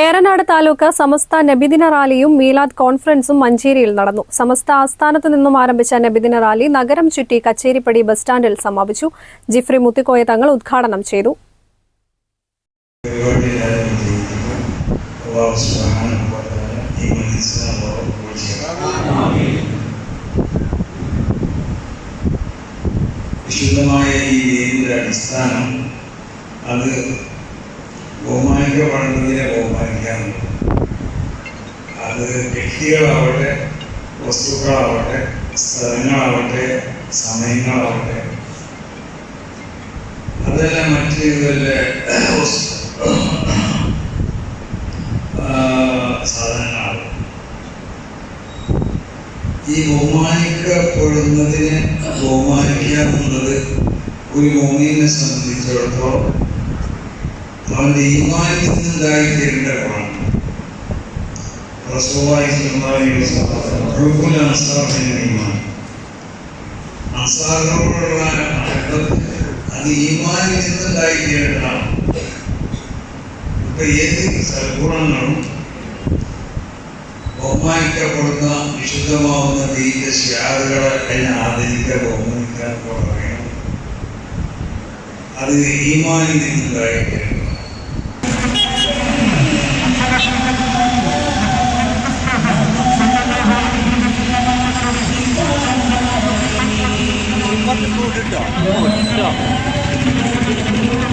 ഏറനാട് താലൂക്ക് സമസ്ത നബിദിന റാലിയും മീലാദ് കോൺഫറൻസും മഞ്ചേരിയിൽ നടന്നു. സമസ്ത ആസ്ഥാനത്ത് നിന്നും ആരംഭിച്ച നബിദിന റാലി നഗരം ചുറ്റി കച്ചേരിപ്പടി ബസ് സ്റ്റാൻഡിൽ സമാപിച്ചു. ജിഫ്രി മുത്തിക്കോയ തങ്ങൾ ഉദ്ഘാടനം ചെയ്തു. ഈ അടിസ്ഥാനം അത് ബഹുമാനിക്കപ്പെടുന്നതിനെ ബഹുമാനിക്കാറുണ്ട് അത് വ്യക്തികളാവട്ടെ വസ്തുക്കളാവട്ടെ സ്ഥലങ്ങളാവട്ടെ സമയങ്ങളാവട്ടെ. അതല്ല മറ്റു ആ, സാധനങ്ങളാവും ഈ ബഹുമാനിക്കപ്പെടുന്നതിനെ ബഹുമാനിക്കുക എന്നുള്ളത് ഒരു മോമിനെ സംബന്ധിച്ചിടത്തോളം അവന്റെ അത് ഈമാനിൽ നിന്നുണ്ടായി തരേണ്ടതാണ് ബഹുമാനിക്കപ്പെടുന്ന വിശുദ്ധമാവുന്ന ദൈവ ശാഖകളെ അതിനെ ആദരിക്കുക ബഹുമാനിക്കാൻ പറയണം അത് ഈമാനിൽ 戻るんだ。戻る。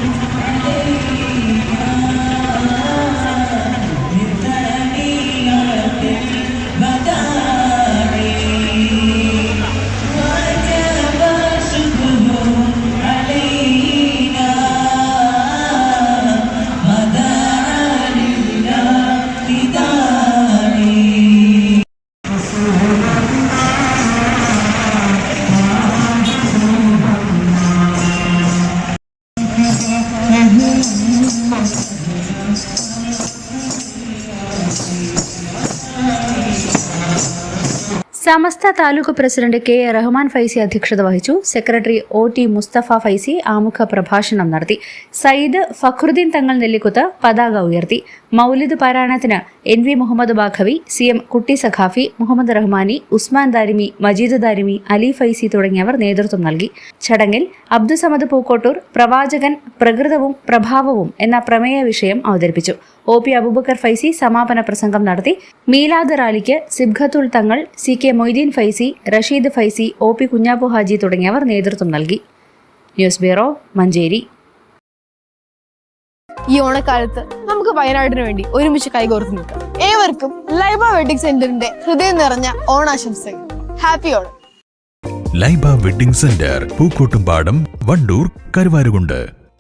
Samastha taluk president K A Rahman Faizy അധ്യക്ഷത വഹിച്ചു. Secretary O T Mustafa Faizy ആമുഖ പ്രഭാഷണം നടത്തി. സയ്യിദ് ഫഖ്രുദ്ദീൻ തങ്ങൾ നെല്ലിക്കുത്ത് പതാക ഉയർത്തി. മൗലിദ് പാരായണത്തിന് N V Muhammad Baqavi C M Kutty Saqafi Muhammad Rahmani Usman Darimi Majeed Darimi Ali Faizy തുടങ്ങിയവർ നേതൃത്വം നൽകി. ചടങ്ങിൽ അബ്ദുസമദ് പൂക്കോട്ടൂർ പ്രവാചകൻ പ്രകൃതവും പ്രഭാവവും എന്ന പ്രമേയ വിഷയം അവതരിപ്പിച്ചു. ഒ പി അബൂബക്കർ ഫൈസി സമാപന പ്രസംഗം നടത്തി. മീലാദ് റാലിക്ക് Sibghathul Thangal C K Moideen Faizy Rasheed Faizy O P Kunhappu Haji തുടങ്ങിയവർ നേതൃത്വം നൽകി. News bureau Manjeri. ഈ ഓണക്കാലത്ത് നമുക്ക് വയനാടിന് വേണ്ടി ഒരുമിച്ച് കൈകോർത്ത് നിൽക്കാം. ഏവർക്കും ലൈബ വെഡിങ് സെന്ററിന്റെ ഹൃദയം നിറഞ്ഞ ഓണാശംസകൾ. Happy Onam. Laiba wedding centre Pookkottumpadam Wandoor Karuvarakundu.